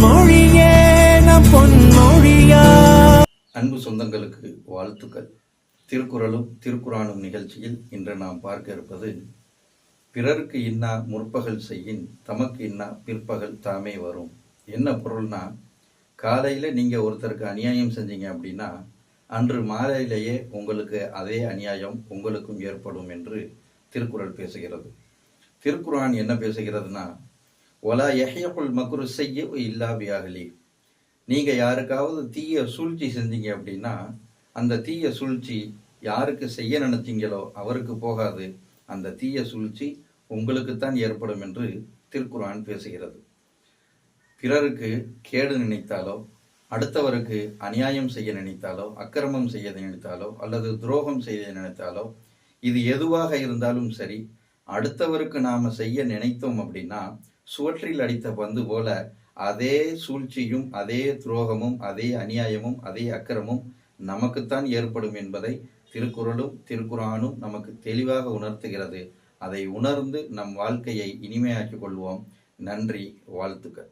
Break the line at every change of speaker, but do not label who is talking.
நம் பொன்மொழியா.
அன்பு சொந்தங்களுக்கு வாழ்த்துக்கள். திருக்குறளும் திருக்குறானும் நிகழ்ச்சியில் இன்று நாம் பார்க்க இருப்பது பிறருக்கு இன்னா முற்பகல் செய்யின் தமக்கு இன்னா பிற்பகல் தாமே வரும். என்ன பொருள்னா காலையில் நீங்கள் ஒருத்தருக்கு அநியாயம் செஞ்சீங்க அப்படின்னா அன்று மாலையிலேயே உங்களுக்கு அதே அநியாயம் உங்களுக்கும் ஏற்படும் என்று திருக்குறள் பேசுகிறது. திருக்குறான் என்ன பேசுகிறதுனா ஒலா எஹயகுல் மக்ரு செய்ய இல்லா பியாகலி நீங்க யாருக்காவது தீய சூழ்ச்சி செஞ்சீங்க அப்படின்னா அந்த தீய சூழ்ச்சி யாருக்கு செய்ய நினைச்சீங்களோ அவருக்கு போகாது. அந்த தீய சூழ்ச்சி உங்களுக்குத்தான் ஏற்படும் என்று திருக்குரான் பேசுகிறது. பிறருக்கு கேடு நினைத்தாலோ அடுத்தவருக்கு அநியாயம் செய்ய நினைத்தாலோ அக்கிரமம் செய்ய நினைத்தாலோ அல்லது துரோகம் செய்ய நினைத்தாலோ இது எதுவாக இருந்தாலும் சரி அடுத்தவருக்கு நாம செய்ய நினைத்தோம் அப்படின்னா சுவற்றில் அடித்த பந்து போல அதே சூழ்ச்சியும் அதே துரோகமும் அதே அநியாயமும் அதே அக்கிரமும் நமக்குத்தான் ஏற்படும் என்பதை திருக்குறளும் திருக்குறானும் நமக்கு தெளிவாக உணர்த்துகிறது. அதை உணர்ந்து நம் வாழ்க்கையை இனிமையாக்கிக் கொள்வோம். நன்றி வாழ்த்துக்கள்.